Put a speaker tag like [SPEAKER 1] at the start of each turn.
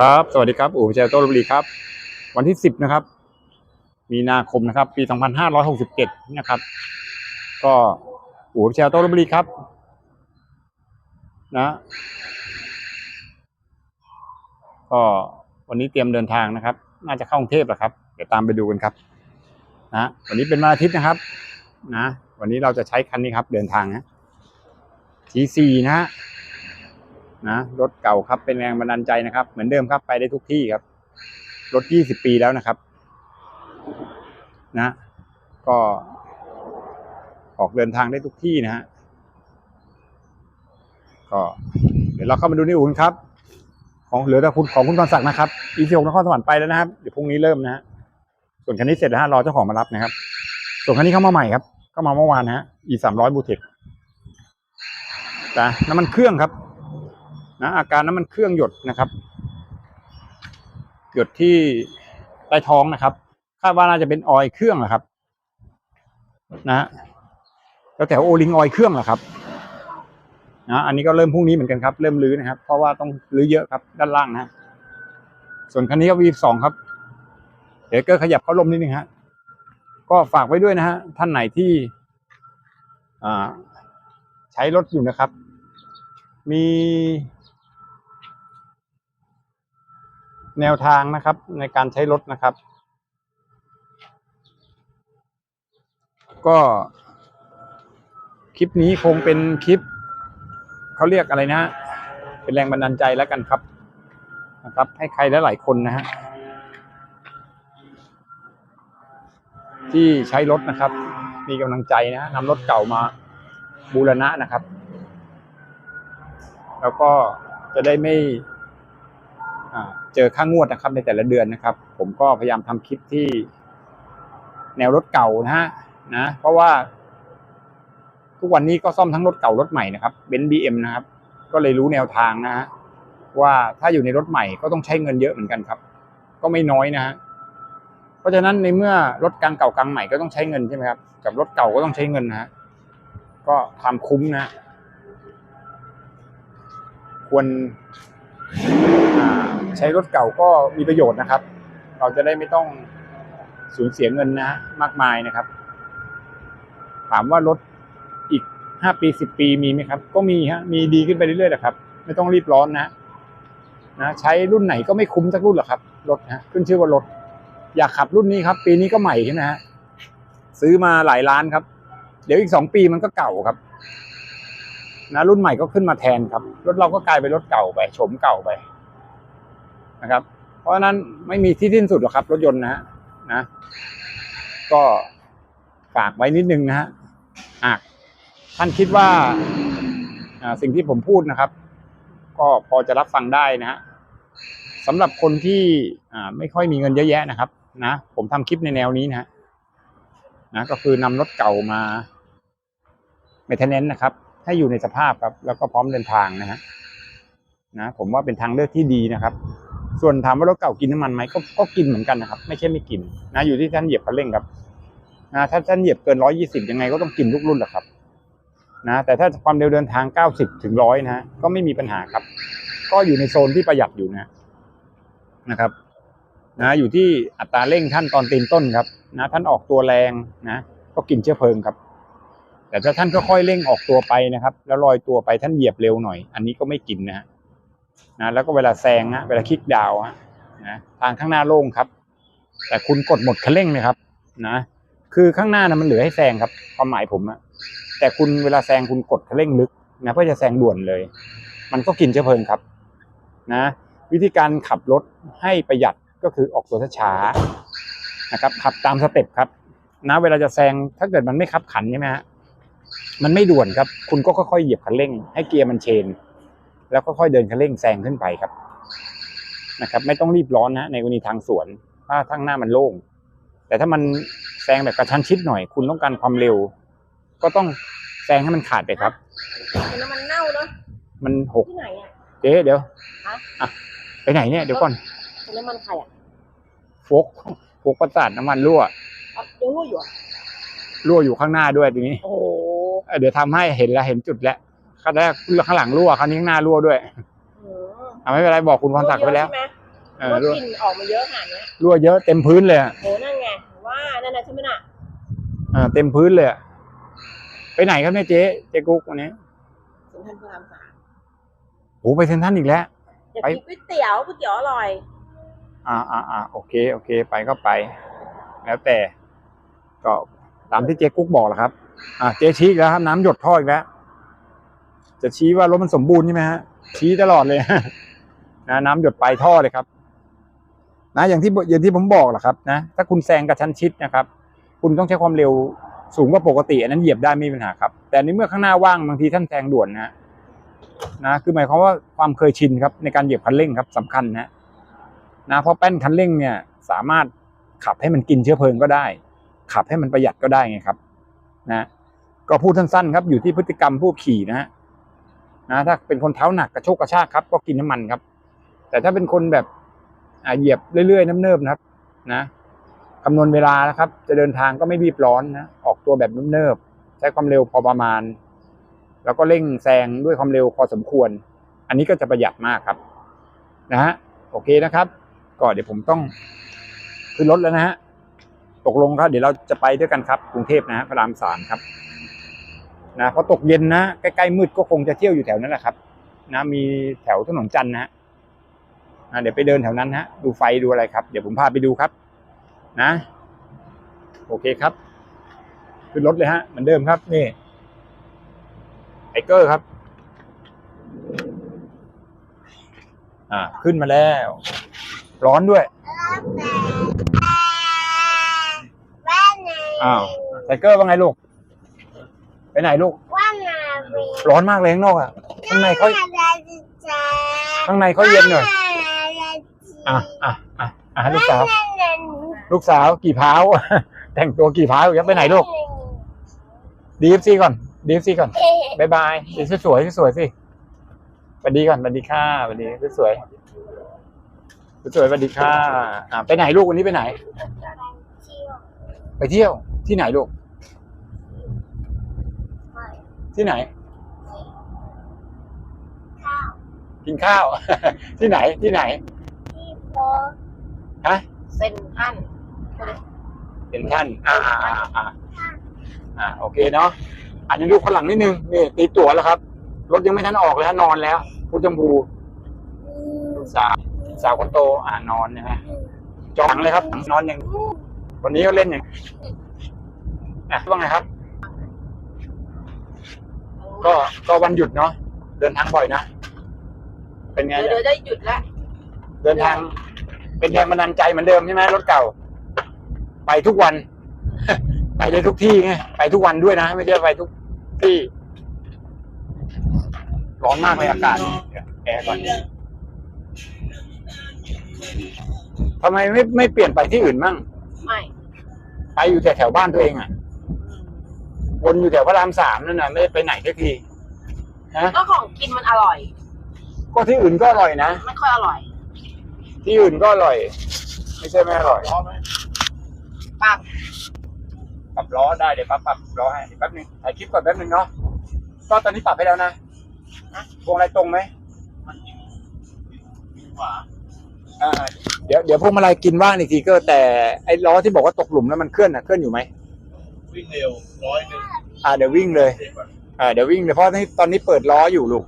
[SPEAKER 1] ครับ สวัสดีครับ อู่เจโต้ลบุรีครับ วันที่สิบนะครับ มีนาคมนะครับ ปีสองพันห้าร้อยหกสิบเจ็ดนะครับ ก็อู่เจโต้ลบุรีครับ นะ ก็วันนี้เตรียมเดินทางนะครับ น่าจะเข้ากรุงเทพแหละครับ เดี๋ยวตามไปดูกันครับ นะ วันนี้เป็นวันอาทิตย์นะครับ นะ วันนี้เราจะใช้คันนี้ครับ เดินทางนะ T4 นะฮะ นะรถเก่าครับเป็นแรงบันดาลใจนะครับ เหมือนเดิมครับไปได้ทุกที่ครับ รถ20ปีแล้วนะครับ นะ ก็ ออกเดินทางได้ทุกที่นะฮะก็เดี๋ยวเราเข้ามาดูในอู่นครับ ของเหลือแต่คุณของคุณกรศักดิ์นะครับอีซีหกนครสวรรค์ไปแล้วนะครับเดี๋ยวพรุ่งนี้เริ่มนะฮะส่วนคันนี้เสร็จแล้วฮะรอเจ้าของมารับนะครับ ส่วนคันนี้เข้ามาใหม่ครับเข้ามาเมื่อวานนะฮะอีสามร้อยบูเทคแต่น้ำมันเครื่องครับ นะอาการน้ำมันเครื่องหยดนะครับ หยดที่ใต้ท้องนะครับ คาดว่าน่าจะเป็นออยเครื่องนะครับ นะแล้วแต่โอลิงออยเครื่องแหละครับนะอันนี้ก็เริ่มพรุ่งนี้เหมือนกันครับ เริ่มรื้อนะครับ เพราะว่าต้องรื้อเยอะครับ ด้านล่างนะส่วนคันนี้ก็วีสองครับ เดี๋ยวก็ขยับเข้าลมนิดนึงฮะก็ฝากไว้ด้วยนะฮะท่านไหนที่อ่าใช้รถอยู่นะครับ มี แนวทางนะครับในการใช้รถนะครับ ก็คลิปนี้คงเป็นคลิปเขาเรียกอะไรนะ เป็นแรงบันดาลใจแล้วกันครับนะครับ ให้ใครลหลายๆคนนะฮะที่ใช้รถนะครับ มีกำลังใจนะฮะนำรถเก่ามาบูรณะนะครับ แล้วก็จะได้ไม่ เจอค่างวดนะครับในแต่ละเดือนนะครับ ผมก็พยายามทำคลิปที่แนวรถเก่านะฮะนะเพราะว่า ทุกวันนี้ก็ซ่อมทั้งรถเก่ารถใหม่นะครับเบนซ์บีเอ็มนะครับ ก็เลยรู้แนวทางนะฮะว่าถ้าอยู่ในรถใหม่ก็ต้องใช้เงินเยอะเหมือนกันครับ ก็ไม่น้อยนะฮะเพราะฉะนั้นในเมื่อรถกลางเก่ากลางใหม่ก็ต้องใช้เงินใช่ไหมครับกับรถเก่าก็ต้องใช้เงินนะฮะก็ควาคุ้มนะ ควร ใช้รถเก่าก็มีประโยชน์นะครับ เราจะได้ไม่ต้องสูญเสียเงินนะ มากมายนะครับ ถามว่ารถอีกห้าปีสิบปีมีไหมครับ ก็มีฮะมีดีขึ้นไปเรื่อยๆนะครับ ไม่ต้องรีบร้อนนะนะใช้รุ่นไหนก็ไม่คุ้มสักรุ่นหรอกครับรถฮะขึ้นชื่อว่ารถ อยากขับรุ่นนี้ครับ ปีนี้ก็ใหม่ใช่ไหมฮะซื้อมาหลายล้านครับ เดี๋ยวอีกสองปีมันก็เก่าครับ นะรุ่นใหม่ก็ขึ้นมาแทนครับรถเราก็กลายเป็นรถเก่าไปโฉมเก่าไป นะครับ เพราะฉะนั้นไม่มีที่สิ้นสุดหรอกครับ รถยนต์นะฮะนะ ก็ฝากไว้นิดนึงนะฮะหากท่านคิดว่าสิ่งที่ผมพูดนะครับ ก็พอจะรับฟังได้นะฮะสำหรับคนที่ไม่ค่อยมีเงินเยอะแยะนะครับ นะ ผมทำคลิปในแนวนี้นะฮะนะก็คือนำรถเก่ามาเมทเนนนะครับ ให้อยู่ในสภาพครับ แล้วก็พร้อมเดินทางนะฮะนะ ผมว่าเป็นทางเลือกที่ดีนะครับ ส่วนถามว่ารถเก่ากินน้ำมันไหมก็ก็กินเหมือนกันนะครับ ไม่ใช่ไม่กินนะอยู่ที่ท่านเหยียบคันเร่งครับนะถ้าท่านเหยียบเกินร้อยยี่สิบยังไงก็ต้องกินทุกรุ่นแหละครับ นะ แต่ถ้าความเร็วเดินทางเก้าสิบถึงร้อยนะฮะก็ไม่มีปัญหาครับ ก็อยู่ในโซนที่ประหยัดอยู่นะนะครับ นะ อยู่ที่อัตราเร่งท่านตอนตีนต้นครับ นะ ท่านออกตัวแรงนะ ก็กินเชื้อเพลิงครับ แต่ถ้าท่านค่อยๆเร่งออกตัวไปนะครับ แล้วลอยตัวไปท่านเหยียบเร็วหน่อย อันนี้ก็ไม่กินนะฮะ นะแล้วก็เวลาแซงฮะเวลาคลิกดาวน์ฮะนะทางข้างหน้าโล่งครับ แต่คุณกดหมดคันเร่งเลยครับ นะ คือข้างหน้านะมันเหลือให้แซงครับความหมายผมอะแต่คุณเวลาแซงคุณกดคันเร่งลึกนะเพื่อจะแซงด่วนเลย มันก็กินเชื้อเพลิงครับ นะ วิธีการขับรถให้ประหยัดก็คือออกตัวช้านะครับขับตามสเต็ปครับนะเวลาจะแซงถ้าเกิดมันไม่ขับขันใช่ไหมฮะมันไม่ด่วนครับ คุณก็ค่อยๆเหยียบคันเร่ง ให้เกียร์มันเชน แล้วก็ค่อยเดินคันเร่งแซงขึ้นไปครับนะครับไม่ต้องรีบร้อนนะในกรณีทางสวน ถ้าทางหน้ามันโล่ง แต่ถ้ามันแซงแบบกระชั้นชิดหน่อย คุณต้องการความเร็ว ก็ต้องแซงให้มันขาดไปครับ
[SPEAKER 2] เห็นน้ำมันเน่าเนาะ
[SPEAKER 1] มันหก
[SPEAKER 2] ที่ไหนอะ
[SPEAKER 1] เจ๊เดี๋ยว
[SPEAKER 2] ฮะ
[SPEAKER 1] อะไปไหนเนี่ยเดี๋ยวก่อน
[SPEAKER 2] เห็นน้ำมันใครอะ
[SPEAKER 1] โฟกโฟกประสาทน้ำมันรั่ว
[SPEAKER 2] อ๋อยังรู้อยู่อะ
[SPEAKER 1] รั่วอยู่ข้างหน้าด้วยทีนี้
[SPEAKER 2] โอ้โห
[SPEAKER 1] เออเดี๋ยวทำให้เห็นแล้วเห็นจุดแล้ว ข้างแรกข้างหลังรั่วคราวนี้ข้างหน้ารั่วด้วย
[SPEAKER 2] อืม
[SPEAKER 1] อะไม่เป็นไรบอกคุณพรศักดิ์ไปแล้ว
[SPEAKER 2] ใช่หม
[SPEAKER 1] เออ
[SPEAKER 2] ว่า
[SPEAKER 1] รั่ว
[SPEAKER 2] กลิ่นออกมาเยอะขนาดเนี้ย
[SPEAKER 1] รั่วเยอะเต็มพื้นเลยอะ
[SPEAKER 2] โหนั่นไงว่านั่นน่ะใช่ไหมน่ะ
[SPEAKER 1] อ่าเต็มพื้นเลยอะไปไหนครับเนี่ยเจ๊เจ๊กุ๊กวันนี้
[SPEAKER 2] สมทันพระรามสาม
[SPEAKER 1] โอ้ไปเซ็นทรัลอีกแล้ว
[SPEAKER 2] อยาก
[SPEAKER 1] ไป
[SPEAKER 2] กินก๋วยเตี๋ยวก๋วยเตี๋ยวอร่อย
[SPEAKER 1] อ่าอ่าอ่าโอเคโอเค ไปก็ไป แล้วแต่ ก็ตามที่เจ๊กุ๊กบอกแหละครับ อ่าเจ๊ชี้อีกแล้วครับ น้ำหยดท่ออีกแล้ว จะชี้ว่ารถมันสมบูรณ์ใช่ไหมฮะชี้ตลอดเลยนะน้ำหยดปลายท่อเลยครับ นะอย่างที่อย่างที่ผมบอกแหละครับ นะ ถ้าคุณแซงกระชั้นชิดนะครับ คุณต้องใช้ความเร็วสูงกว่าปกติ อันนั้นเหยียบได้ไม่มีปัญหาครับ แต่ในเมื่อข้างหน้าว่างบางทีท่านแซงด่วนนะฮะนะคือหมายความว่าความเคยชินครับ ในการเหยียบคันเร่งครับสำคัญนะนะเพราะแป้นคันเร่งเนี่ย สามารถขับให้มันกินเชื้อเพลิงก็ได้ ขับให้มันประหยัดก็ได้ไงครับ นะ ก็พูดสั้นๆครับ อยู่ที่พฤติกรรมผู้ขี่นะฮะ นะถ้าเป็นคนเท้าหนักกระโชกกระชากครับ ก็กินน้ำมันครับ แต่ถ้าเป็นคนแบบอ่าเหยียบเรื่อยๆน้ำเนิบนะครับนะคำนวณเวลานะครับ จะเดินทางก็ไม่รีบร้อนนะออกตัวแบบน้ำเนิบใช้ความเร็วพอประมาณ แล้วก็เร่งแซงด้วยความเร็วพอสมควร อันนี้ก็จะประหยัดมากครับนะฮะโอเคนะครับ ก็เดี๋ยวผมต้องขึ้นรถแล้วนะฮะตกลงครับเดี๋ยวเราจะไปด้วยกันครับกรุงเทพนะฮะพระรามสามครับ นะพอตกเย็นนะใกล้ๆมืดก็คงจะเที่ยวอยู่แถวนั้นแหละครับ นะมีแถวถนนจันทร์นะฮะอะเดี๋ยวไปเดินแถวนั้นฮะ ดูไฟดูอะไรครับ เดี๋ยวผมพาไปดูครับ นะ โอเคครับขึ้นรถเลยฮะเหมือนเดิมครับ นี่ไอเกอร์ครับ อ่า ขึ้นมาแล้ว ร้อนด้วยอ้าวไทเกอร์ว่าไงลูก ไปไหนลูก
[SPEAKER 3] ว่านาวี
[SPEAKER 1] ร้อนมากเลยข้างนอกอะ ข้างในเขาข้างในเขาเย็นหน่อย อะอะอะอะลูกสาว ลูกสาวกี่เท้า แต่งตัวกี่เท้ายับไปไหนลูก ดีฟซีก่อน ดีฟซีก่อนบายบายดีสวยๆสวยๆสิสวัสดีก่อนสวัสดีค่ะสวัสดีสวยๆสวยๆสวัสดีค่ะ อะไปไหนลูกวันนี้ไปไหน ไปเที่ยวที่ไหนลูก ที่ไหนกินข้าว ที่ไหนที่ไหนฮะ
[SPEAKER 2] เส้นท่าน
[SPEAKER 1] เป็นท่านอ่าอ่าอ่าอ่าอ่าโอเคเนาะอันนี้ดูข้างหลังนิดนึงนี่ตีตั๋วแล้วครับรถยังไม่ทันออกเลยฮะนอนแล้วคุณจมพูลูกสาวสาวคนโตอ่านอนนะฮะจองเลยครับนอนอย่างวันนี้ก็เล่นอย่างอะว่าไงครับ ก็ก็วันหยุดเนาะเดินทางบ่อยนะ เป็นไง
[SPEAKER 2] เดี๋ยวเดี๋ยวได้หยุดละ
[SPEAKER 1] เดินทาง เป็นแรงบันดาลใจเหมือนเดิมใช่ไหมรถเก่า ไปทุกวัน ไปได้ทุกที่ไงไปทุกวันด้วยนะไม่ใช่ไปทุกที่ ร้อนมากเลยอากาศเดี๋ยวแอร์ก่อนทำไมไม่ไม่เปลี่ยนไปที่อื่นมั่ง
[SPEAKER 2] ไม่
[SPEAKER 1] ไปอยู่แต่แถวบ้านตัวเองอะ วนอยู่แถวพระรามสามนั่นน่ะไม่ได้ไปไหนสักทีฮะ
[SPEAKER 2] ก็ของกินมันอร่อย
[SPEAKER 1] ก็ที่อื่นก็อร่อยนะ
[SPEAKER 2] ไม่ค่อยอร่อย
[SPEAKER 1] ที่อื่นก็อร่อย ไม่ใช่ไม่อร่อย
[SPEAKER 2] ปาก
[SPEAKER 1] ปรับล้อได้เดี๋ยวปรับปรับล้อให้แป๊บนึงถ่ายคลิปก่อนแป๊บนึงเนาะก็ตอนนี้ปรับให้แล้วนะนะพวงอะไรตรงไหมอ่าเดี๋ยวเดี๋ยวพวงมาลัยกินว่างอีกทีก็แต่ไอ้ล้อที่บอกว่าตกหลุมแล้วมันเคลื่อนอะเคลื่อนอยู่ไหม
[SPEAKER 4] วิ่งเร็วร้อยหนึ่ง
[SPEAKER 1] อ่าเดี๋ยววิ่งเลย อ่าเดี๋ยววิ่งเลยเพราะที่ตอนนี้เปิดล้ออยู่ลูก